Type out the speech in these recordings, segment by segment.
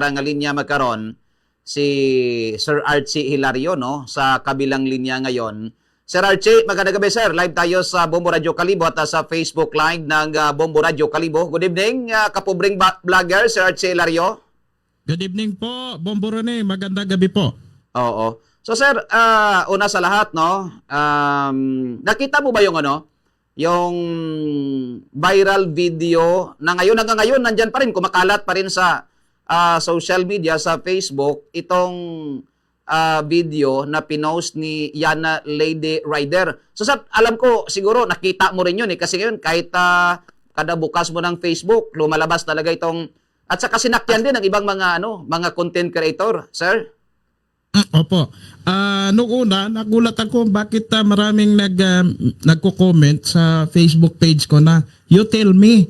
nga linya magkaron si Sir Archie Hilario no sa kabilang linya ngayon. Sir Archie, magandang gabi sir. Live tayo sa Bombo Radio Kalibo at uh, sa Facebook Live ng uh, Bombo Radio Kalibo. Good evening, uh, kapubring ba- vlogger Sir Archie Hilario. Good evening po, Bombo Rene. Magandang gabi po. Oo. So sir, ah, una sa lahat no, um, nakita mo ba yung ano, yung viral video na ngayon hanggang ngayon nandyan pa rin kumakalat pa rin sa ah, social media sa Facebook itong ah, video na pinost ni Yana Lady Rider. So sir, alam ko siguro nakita mo rin yun eh kasi ngayon kahit ah, kada bukas mo ng Facebook lumalabas talaga itong at saka sinakyan din ng ibang mga ano, mga content creator, sir. Opo. Ah, noong una, nagulat ako bakit ah, maraming nag ah, nagko-comment sa Facebook page ko na you tell me.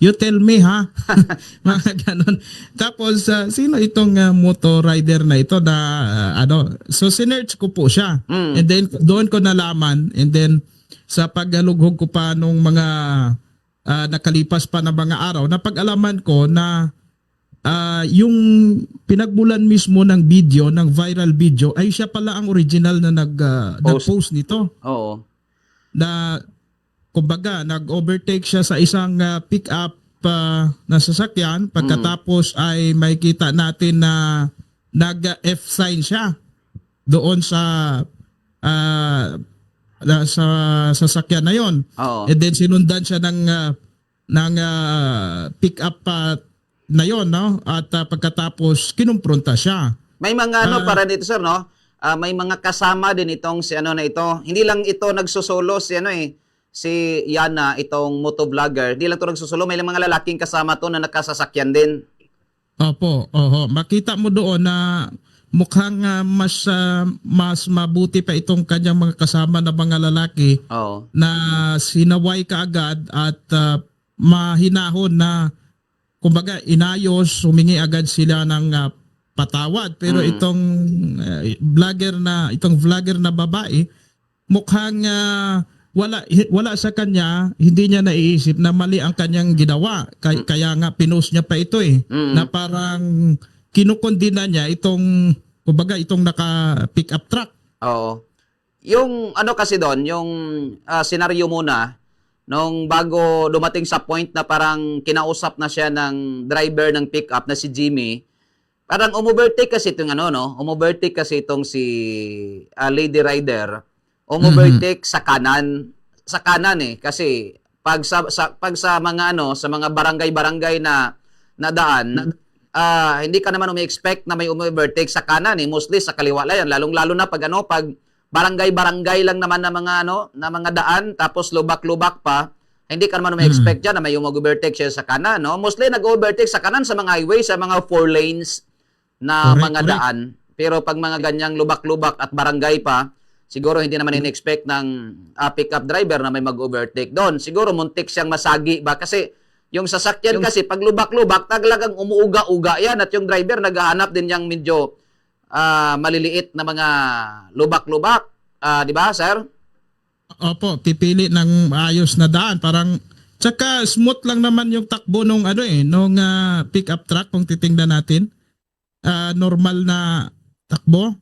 You tell me ha. Mga ganon. Tapos ah, sino itong ah, motor rider na ito na ah, ano? So sinearch ko po siya. Mm. And then doon ko nalaman and then sa paglughog ko pa nung mga ah, nakalipas pa na mga araw, napag-alaman ko na Ah, yung pinagmulan mismo ng video, ng viral video, ay siya pala ang original na nag, Post. nag-post nito. Oo. Na, kumbaga, nag-overtake siya sa isang ah, pick-up ah, na sasakyan. Pagkatapos ay may kita natin na nag-F-sign siya doon sa na- sa sasakyan na yon. Oo. And then sinundan siya ng ah, ng ah, pick-up ah, na yon, no? At ah, pagkatapos kinumpronta siya. May mga ano Ah. para dito sir no? Ah, may mga kasama din itong si ano na ito. Hindi lang ito nagsusolo si ano eh si Yana itong motovlogger. Hindi lang to nagsusolo, may mga lalaking kasama to na nakasasakyan din. Opo, oho. Makita mo doon na mukhang ah, mas ah, mas mabuti pa itong kanyang mga kasama na mga lalaki Oo. na sinaway kaagad at ah, mahinahon na kumbaga inayos, humingi agad sila ng ah, patawad. Pero Mm. itong ah, vlogger na itong vlogger na babae mukhang ah, wala wala sa kanya, hindi niya naiisip na mali ang kanyang ginawa. Kaya, kaya nga pinost niya pa ito eh Mm. na parang kinukondina niya itong kumbaga itong naka pick up truck. Oo. Yung ano kasi doon, yung ah, senaryo muna nung bago dumating sa point na parang kinausap na siya ng driver ng pickup na si Jimmy, parang umovertake kasi itong ano, no? Umovertake kasi itong si ah, Lady Rider. Umovertake sa kanan. Sa kanan eh. Kasi pag sa, sa pag sa mga ano, sa mga barangay-barangay na na daan, ah, hindi ka naman umi-expect na may umovertake sa kanan eh. Mostly sa kaliwa lang yan. Lalong-lalo na pag ano, pag barangay-barangay lang naman na mga ano, na mga daan, tapos lubak-lubak pa, hindi ka naman umi-expect dyan na may mag-overtake siya sa kanan, no? Mostly nag-overtake sa kanan sa mga highway, sa mga four lanes na Correct, mga correct. daan. Pero pag mga ganyang lubak-lubak at barangay pa, siguro hindi naman in-expect ng ah, pickup driver na may mag-overtake doon. Siguro muntik siyang masagi ba? Kasi yung sasakyan kasi pag lubak-lubak, talagang umuuga-uga yan at yung driver naghahanap din yung medyo ah, maliliit na mga lubak-lubak. Ah, di ba, sir? Opo, pipili ng ayos na daan. Parang, tsaka smooth lang naman yung takbo nung ano eh, nung ah, pick-up truck kung titingnan natin. Ah, normal na takbo.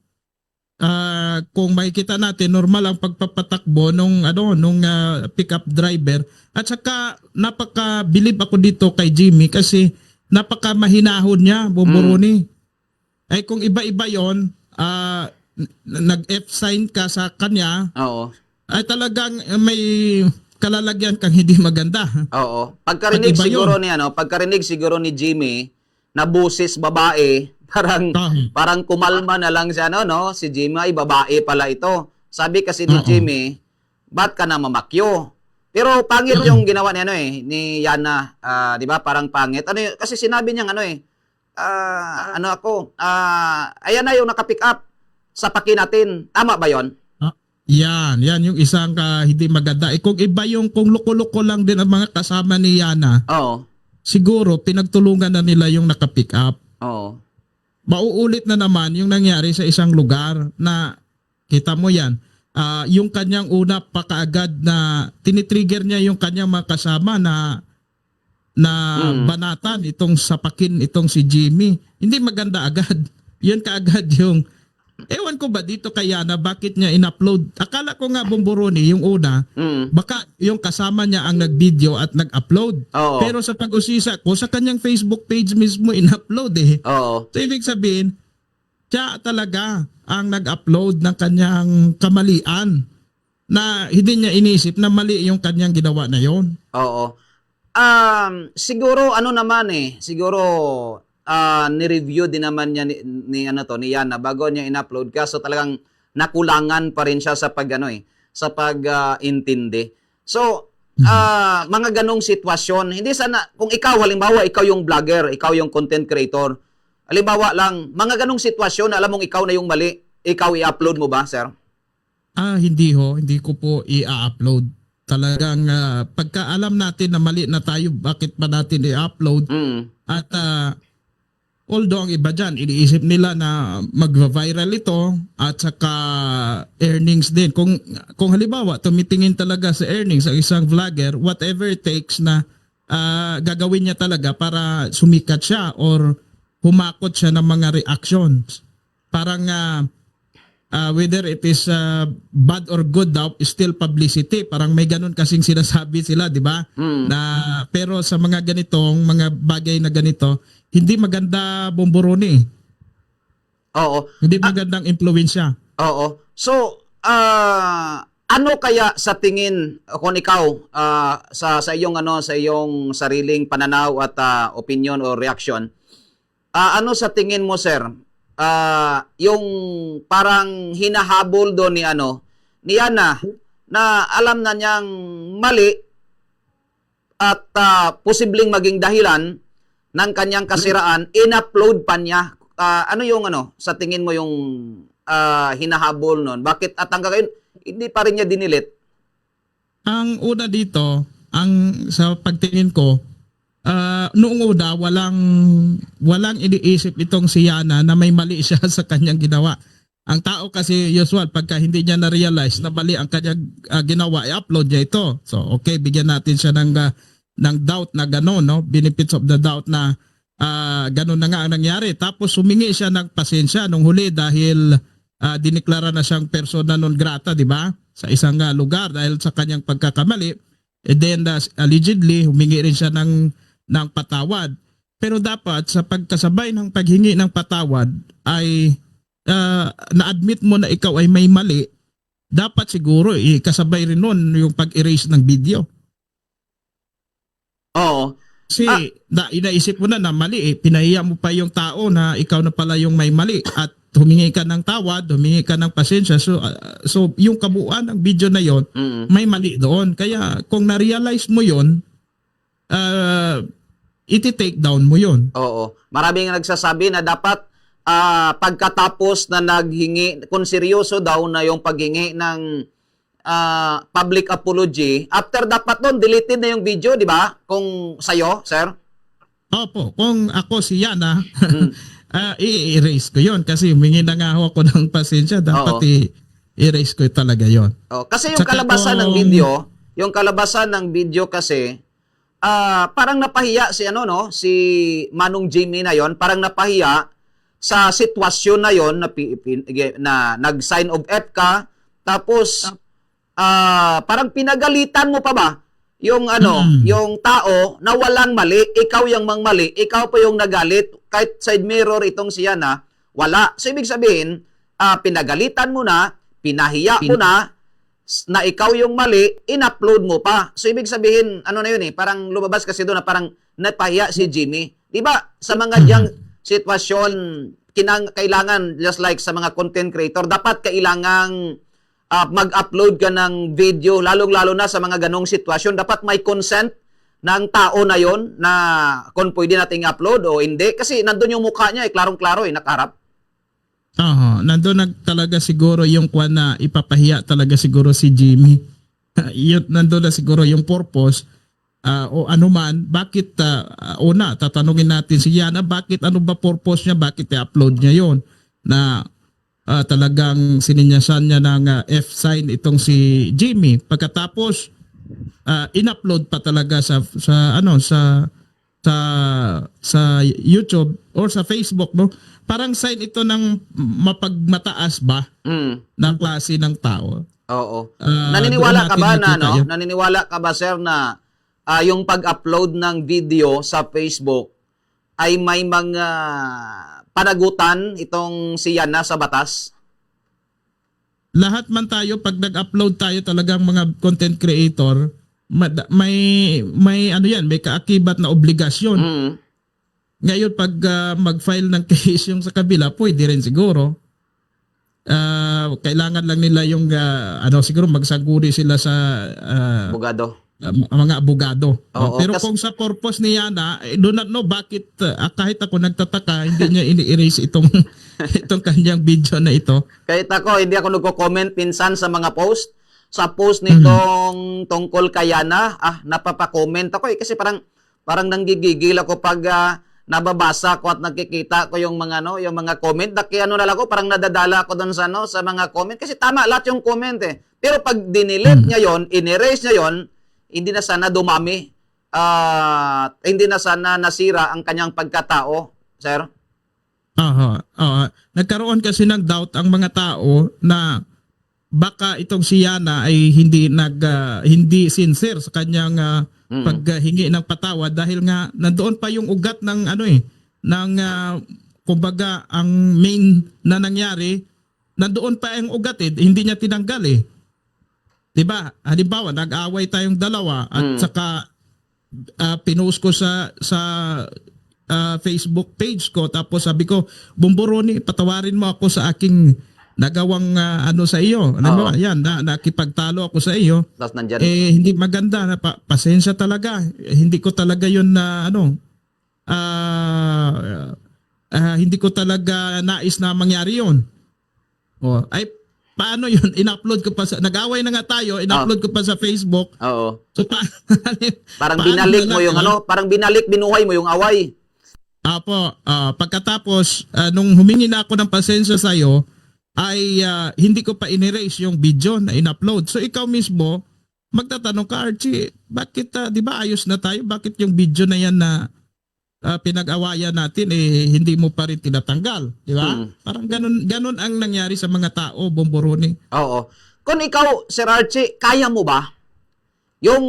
Ah, kung makikita natin, normal ang pagpapatakbo nung ano, nung ah, pick-up driver. At saka napaka-believe ako dito kay Jimmy kasi napaka mahinahon niya, Bomboroni. Ay kung iba-iba 'yon, ah, n- nag-F sign ka sa kanya, Oo. ay talagang may kalalagyan kang hindi maganda. Oo. Pagkarinig Pag siguro yun. ni ano, pagkarinig siguro ni Jimmy na busis babae, parang parang kumalma na lang siya no, no? Si Jimmy ay babae pala ito. Sabi kasi ni. Jimmy, "Ba't ka na mamakyo?" Pero pangit yung ginawa ni ano eh, ni Yana, ah, 'di ba? Parang pangit. Ano yun? kasi sinabi niya ano eh, ah, ano ako, ah, ayan na yung naka-pick up sa paki natin. Tama ba 'yon? Yan, yan yung isang ah, hindi maganda. Eh, kung iba yung kung loko-loko lang din ang mga kasama ni Yana, Oo. siguro pinagtulungan na nila yung naka-pick up. Oo. Mauulit na naman yung nangyari sa isang lugar na kita mo yan. ah, yung kanyang una pa kaagad na tinitrigger niya yung kanyang mga kasama na na Mm. banatan itong sapakin itong si Jimmy. Hindi maganda agad. Yun kaagad yung Ewan ko ba dito kaya na bakit niya in-upload? Akala ko nga Bomboroni yung una, Mm. baka yung kasama niya ang nag-video at nag-upload. Oo. Pero sa pag-usisa ko, sa kanyang Facebook page mismo in-upload eh. Oo. So ibig sabihin, siya talaga ang nag-upload ng kanyang kamalian na hindi niya inisip na mali yung kanyang ginawa na yon. Oo. Um, siguro ano naman eh, siguro ah, ni-review din naman niya ni, ni ano to, ni Yana bago niya in-upload kaso talagang nakulangan pa rin siya sa pag ano eh, sa pag ah, intindi. So, ah, mga ganong sitwasyon, hindi sana kung ikaw halimbawa ikaw yung vlogger, ikaw yung content creator. Halimbawa lang, mga ganong sitwasyon, alam mong ikaw na yung mali, ikaw i-upload mo ba, sir? Ah, hindi ho, hindi ko po i-upload. Talagang ah, pagka alam natin na mali na tayo, bakit ba natin i-upload? Mm. At ah, although ang iba dyan, iniisip nila na mag-viral ito at saka earnings din. Kung, kung halimbawa, tumitingin talaga sa earnings ang isang vlogger, whatever it takes na ah, gagawin niya talaga para sumikat siya or humakot siya ng mga reactions. Parang ah, ah, whether it is ah, bad or good daw, still publicity. Parang may ganun kasing sinasabi sila, di ba? Mm. Na pero sa mga ganitong mga bagay na ganito, hindi maganda bomboroni. Oo. Hindi magandang impluwensya. Oo. So, ah ano kaya sa tingin kung ikaw ah, sa sa iyong ano sa iyong sariling pananaw at ah, opinion o reaction? ah, ano sa tingin mo, sir? Ah, yung parang hinahabol doon ni ano ni Ana na alam na niyang mali at ah, posibleng maging dahilan ng kanyang kasiraan, in-upload pa niya. Ah, ano yung ano, sa tingin mo yung ah, hinahabol nun? Bakit at hanggang ngayon, hindi pa rin niya dinilit? Ang una dito, ang sa pagtingin ko, ah, noong una walang walang iniisip itong si Yana na may mali siya sa kanyang ginawa. Ang tao kasi usual pagka hindi niya na-realize na mali ang kanyang ah, ginawa, i-upload niya ito. So okay, bigyan natin siya ng ah, ng doubt na gano'n, no? Benefits of the doubt na ah gano'n na nga ang nangyari. Tapos humingi siya ng pasensya nung huli dahil ah, diniklara na siyang persona non grata, di ba? Sa isang ah, lugar dahil sa kanyang pagkakamali. And then ah, allegedly humingi rin siya ng ng patawad. Pero dapat sa pagkasabay ng paghingi ng patawad ay ah, na-admit mo na ikaw ay may mali, dapat siguro ikasabay rin nun yung pag-erase ng video. Oo. Kasi Ah. na, inaisip mo na na mali eh. Pinahiya mo pa yung tao na ikaw na pala yung may mali at humingi ka ng tawad, humingi ka ng pasensya. So, ah, so yung kabuuan ng video na yon Mm. may mali doon. Kaya kung na-realize mo yon uh, iti-take down mo yon Oo. Maraming nagsasabi na dapat ah, pagkatapos na naghingi, kung seryoso daw na yung paghingi ng ah, public apology, after dapat doon, deleted na yung video, di ba? Kung sa'yo, sir? Opo, kung ako si Yana, ah, i-erase ko yon kasi humingi na nga ako ng pasensya. Dapat Oo. i- erase ko talaga yon Oh, kasi yung Tsaka kalabasan ng kung- video, yung kalabasan ng video kasi ah parang napahiya si ano no, si Manong Jimmy na yon, parang napahiya sa sitwasyon na yon na, na nag-sign of F ka tapos ah. parang pinagalitan mo pa ba yung ano, Mm. yung tao na walang mali, ikaw yung mang mali, ikaw pa yung nagalit, kahit side mirror itong siya na, wala. So, ibig sabihin, ah, pinagalitan mo na, pinahiya mo na, na ikaw yung mali, in-upload mo pa. So, ibig sabihin, ano na yun eh, parang lumabas kasi doon na parang napahiya si Jimmy. Di ba? Sa mga diyang sitwasyon, kinang, kailangan, just like sa mga content creator, dapat kailangang ah, mag-upload ka ng video, lalong-lalo na sa mga ganong sitwasyon, dapat may consent ng tao na yon na kung pwede nating upload o hindi. Kasi nandun yung mukha niya, eh, klarong-klaro eh, nakaharap. Oo, nandun nag talaga siguro yung kwan na ipapahiya talaga siguro si Jimmy. Yun, nandun na siguro yung purpose ah, o ano man, bakit ah, una, tatanungin natin si Yana, bakit ano ba purpose niya, bakit i-upload niya yon na ah, talagang sininyasan niya ng ah, F sign itong si Jimmy. Pagkatapos, ah, in-upload pa talaga sa sa ano sa sa sa YouTube or sa Facebook no parang sign ito ng mapagmataas ba Mm. ng klase ng tao Oo. Ah, naniniwala ka ba na no? yun. Naniniwala ka ba sir na ah, yung pag-upload ng video sa Facebook ay may mga panagutan itong si Yana sa batas? lahat man tayo pag nag-upload tayo talagang mga content creator may may ano yan may kaakibat na obligasyon Mm. Ngayon, pag ah, mag-file ng case yung sa kabila, pwede rin siguro. Ah, kailangan lang nila yung, ah, ano, siguro magsaguri sila sa ah, Abogado. ah, mga abogado. Oo, Pero kas- kung sa purpose ni Yana, I do not know bakit, ah, kahit ako nagtataka, hindi niya ini-erase itong, itong kanyang video na ito. Kahit ako, hindi ako nagko-comment pinsan sa mga post. Sa post nitong tungkol kay Yana, ah, napapa-comment ako eh. Kasi parang, parang nanggigigil ako pag ah, nababasa ko at nakikita ko yung mga no, yung mga comment. Daki ano na lang ako, parang nadadala ako doon sa no, sa mga comment kasi tama lahat yung comment eh. Pero pag dinelete niya yon, inerase niya yon, hindi na sana dumami. Ah, hindi na sana nasira ang kanyang pagkatao, sir. Aha, aha. Nagkaroon kasi ng doubt ang mga tao na baka itong si Yana ay hindi nag ah, hindi sincere sa kanyang ah, Mm. paghingi ng patawad dahil nga nandoon pa yung ugat ng ano eh ng ah, kumbaga ang main na nangyari nandoon pa yung ugat eh hindi niya tinanggal eh. 'Di ba? Halimbawa, nag-away tayong dalawa at Mm. saka ah, pinost ko sa sa ah, Facebook page ko tapos sabi ko, Bumburoni, patawarin mo ako sa aking nagawang ah, ano sa iyo. Ano Oo. ba? Yan, na, nakipagtalo ako sa iyo. Tapos nandyan. Eh hindi maganda na pa, pasensya talaga. Eh, hindi ko talaga 'yon na ano ah ah, hindi ko talaga nais na mangyari 'yon. Oh, ay paano 'yun? In-upload ko pa sa nag-away na nga tayo, in-upload ko pa sa Facebook. Oo. So pa, Parang binalik na mo yung ah? ano, parang binalik binuhay mo yung away. Apo, ah, pagkatapos ah, nung humingi na ako ng pasensya sa iyo, ay ah, hindi ko pa in-erase yung video na in-upload. So ikaw mismo magtatanong ka, Archie, bakit ah, 'di ba ayos na tayo? Bakit yung video na yan na ah, pinag-awayan natin eh hindi mo pa rin tinatanggal, 'di ba? Hmm. Parang ganun ganun ang nangyari sa mga tao, Bomboroni. Oo. Kung ikaw, Sir Archie, kaya mo ba yung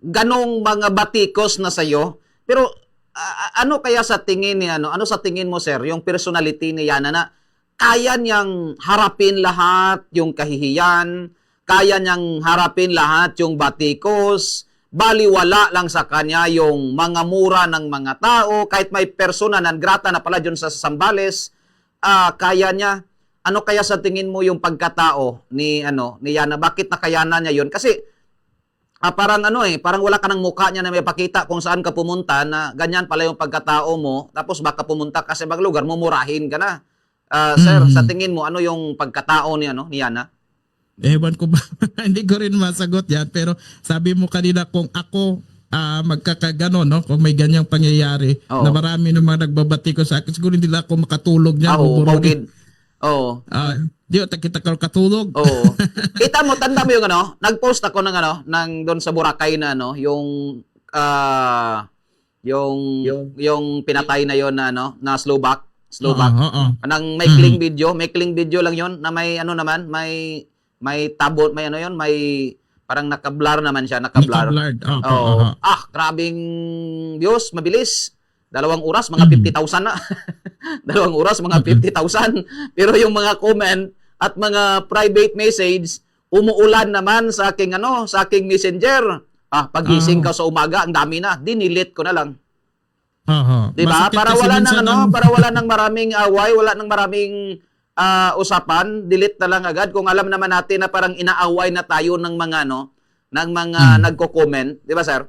ganong mga batikos na sa'yo? Pero a- ano kaya sa tingin ni ano? Ano sa tingin mo, sir, yung personality ni Yana na kaya niyang harapin lahat yung kahihiyan, kaya niyang harapin lahat yung batikos, baliwala lang sa kanya yung mga mura ng mga tao, kahit may persona na grata na pala dyan sa Sambales, ah kaya niya. Ano kaya sa tingin mo yung pagkatao ni ano ni Yana? Bakit nakayanan niya yun? Kasi ah, parang ano eh parang wala ka ng mukha niya na may pakita kung saan ka pumunta na ganyan pala yung pagkatao mo. Tapos baka pumunta ka sa lugar mumurahin ka na Ah, sir Mhm. sa tingin mo ano yung pagkatao ni ano ni Yana Ewan ko ba, hindi ko rin masagot yan. Pero sabi mo kanina kung ako ah, magkakagano, no? kung may ganyang pangyayari, Oo. na marami naman nagbabati ko sa akin, siguro hindi lang ako makatulog niya. Oo, bawgid. Oo. Ah, di kita ka katulog. Oo. Kita mo, tanda mo yung ano, nag-post ako ng ano, ng doon sa Boracay na ano, yung ah yung, yung pinatay na yon na ano, na Slovak, Slovak. Oo, oo. Nang may cling video, may cling video lang yon na may ano naman, may may tabo, may ano yon, may parang naka-blur naman siya. Naka-blurred. Opo, Oo. oo. Ah, grabing Diyos, mabilis. Dalawang oras, mga Mm. 50,000 na. Dalawang oras, mga 50,000. Pero yung mga comment at mga private message, umuulan naman sa aking ano, sa aking messenger. Ah, pagising Ah. ka sa umaga, ang dami na. Dinilit ko na lang. Oo. 'Di ba? Masakit Para wala nang ano, ang- para wala nang maraming away, wala nang maraming ah, usapan, delete na lang agad kung alam naman natin na parang inaaway na tayo ng mga ano, ng mga Hmm. nagko-comment, 'di ba, sir?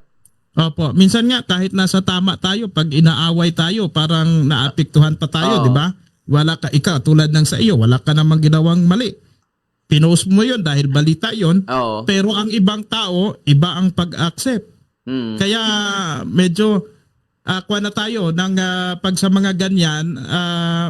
Opo. Minsan nga, kahit nasa tama tayo, pag inaaway tayo, parang naapektuhan pa tayo, Oo. di ba? Wala ka, ikaw, tulad ng sa iyo, wala ka namang ginawang mali. Pinost mo yon dahil balita yon Oo. Pero ang ibang tao, iba ang pag-accept. Mm. Kaya medyo uh, na tayo ng ah, pag sa mga ganyan, ah,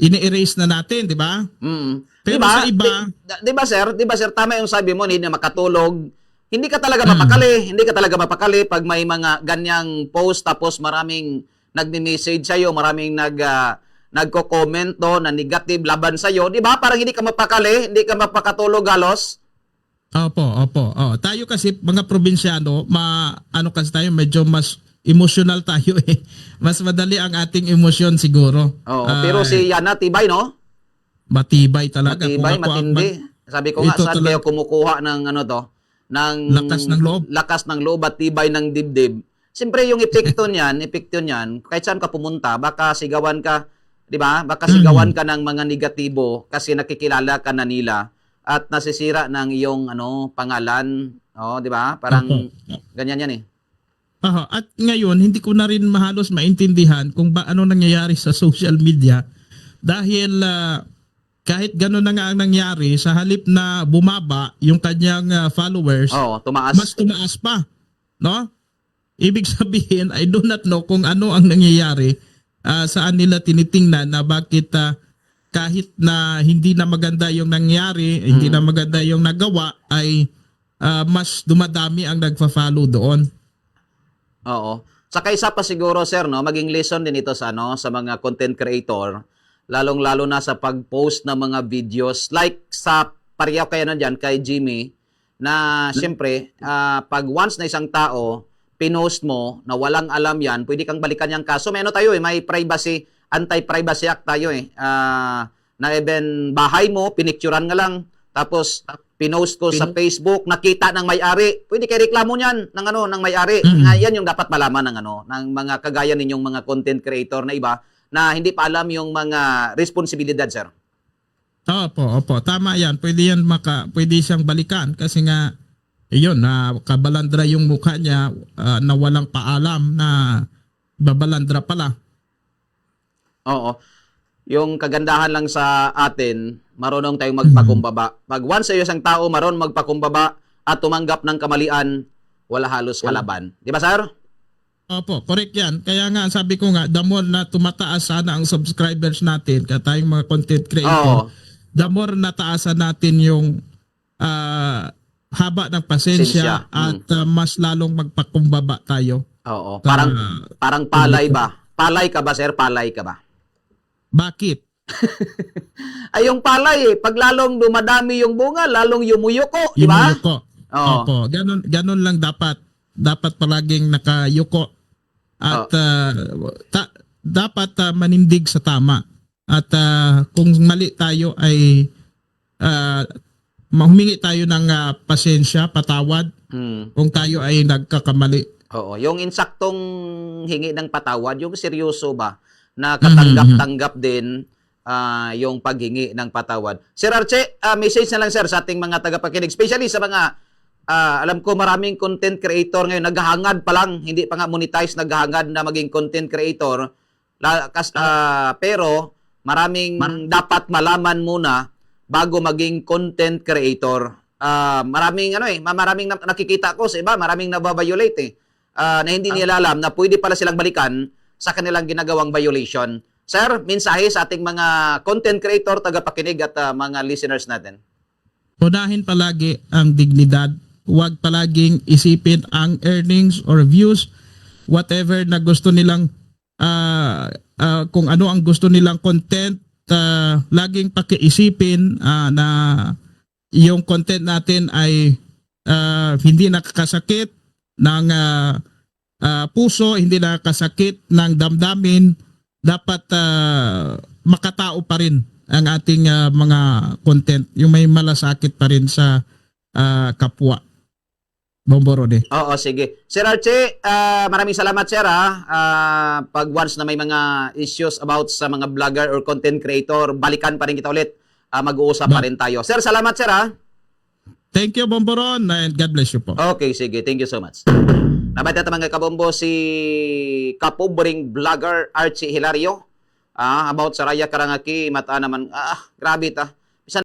ini-erase na natin, di ba? Mm. Pero Diba? sa iba- Di, di ba sir? Di ba sir tama yung sabi mo hindi na makatulog hindi ka talaga mapakali, hindi ka talaga mapakali pag may mga ganyang post tapos maraming nagme-message sa maraming nag ah, nagko-komento na negative laban sa 'di ba? Parang hindi ka mapakali, hindi ka mapakatulog halos. Opo, opo. Oh, tayo kasi mga probinsyano, ma ano kasi tayo medyo mas emotional tayo eh. Mas madali ang ating emosyon siguro. Oo, Ah, pero si Yana tibay, no? matibay talaga Matibay, Kung ako ang matindi. mag- Sabi ko nga, saan talaga- kayo kumukuha ng ano to? Ng Lakas ng loob. Lakas ng loob at tibay ng dibdib. Siyempre, yung epekto niyan, epekto niyan, kahit saan ka pumunta, baka sigawan ka, di ba? Baka Mm. sigawan ka ng mga negatibo kasi nakikilala ka na nila at nasisira ng iyong ano pangalan, oh, di ba? Parang ganyan yan eh. Aha, at ngayon hindi ko na rin mahalos maintindihan kung ba ano nangyayari sa social media dahil ah, kahit gano'n na nga ang nangyari sa halip na bumaba yung kanyang ah, followers Oh, tumaas. mas tumaas pa no? Ibig sabihin I do not know kung ano ang nangyayari ah, saan nila tinitingnan na bakit ah, kahit na hindi na maganda yung nangyari hindi na maganda yung nagawa ay ah, mas dumadami ang nagfa-follow doon Oo. Saka isa pa siguro sir no, maging lesson din ito sa ano sa mga content creator, lalong-lalo na sa pag-post ng mga videos like sa pareho kayo na diyan kay Jimmy na siyempre ah, pag once na isang tao pinost mo na walang alam yan, pwede kang balikan yung kaso. May ano tayo eh, may privacy, anti-privacy act tayo eh. Ah, na even bahay mo, pinicturan nga lang, tapos pinost ko sa Facebook, nakita ng may-ari. Pwede kay reklamo niyan ng ano ng may-ari. Mhm. Nga, yan yung dapat malaman ng ano ng mga kagaya ninyong mga content creator na iba na hindi pa alam yung mga responsibilidad, sir. Opo, opo. Tama yan. Pwede yan maka, pwede siyang balikan kasi nga, yun, na kabalandra yung mukha niya ah, na walang paalam na babalandra pala. Oo. Yung kagandahan lang sa atin, marunong tayong magpakumbaba. Pag once sa isang tao marunong magpakumbaba at tumanggap ng kamalian, wala halos kalaban. Di ba, sir? Opo, correct yan. Kaya nga, sabi ko nga, the more na tumataas sana ang subscribers natin, kaya tayong mga content creator, Oo. the more nataasan natin yung ah, haba ng pasensya Pasensya. at ah, mas lalong magpakumbaba tayo. Oo. Parang parang palay ba? Palay ka ba, sir? Palay ka ba? Bakit? Ay, yung palay eh. Pag lalong dumadami yung bunga, lalong yumuyuko. Di ba? Yumuyuko. Oo. Opo, ganun, ganun lang dapat. Dapat palaging nakayuko. At ah, ta- dapat ah, manindig sa tama. At ah, kung mali tayo ay ah, humingi tayo ng ah, pasensya, patawad Hmm. kung tayo ay nagkakamali. Oo, yung insaktong hingi ng patawad, yung seryoso ba na katanggap-tanggap din ah, yung paghingi ng patawad. Sir Arche, ah, message na lang sir sa ating mga tagapakinig, especially sa mga ah, alam ko maraming content creator ngayon naghahangad pa lang, hindi pa nga monetize naghahangad na maging content creator. La, kas, ah, pero maraming dapat malaman muna bago maging content creator. Ah, maraming ano eh, ma- maraming na- nakikita ko sa iba, maraming nababiolate eh. Ah, na hindi nila alam na pwede pala silang balikan sa kanilang ginagawang violation. Sir, mensahe sa ating mga content creator, tagapakinig at ah, mga listeners natin. Unahin palagi ang dignidad. Huwag palaging isipin ang earnings or views. Whatever na gusto nilang, ah, ah, kung ano ang gusto nilang content, ah, laging pakiisipin ah, na yung content natin ay ah, hindi nakakasakit ng ah, ah, puso, hindi nakakasakit ng damdamin. Dapat ah, makatao pa rin ang ating ah, mga content, yung may malasakit pa rin sa ah, kapwa. Bomborode. Oo, sige. Sir Archie, ah, maraming salamat sir ha. Ah, pag once na may mga issues about sa mga vlogger or content creator, balikan pa rin kita ulit. Ah, mag-uusap pa Ba- rin tayo. Sir, salamat sir ha. Thank you, Bomboron, and God bless you po. Okay, sige. Thank you so much. Nabata mga kabombo si kapubring vlogger Archie Hilario. Ah, about sa Raya Karangaki, mata naman, ah, grabe ta.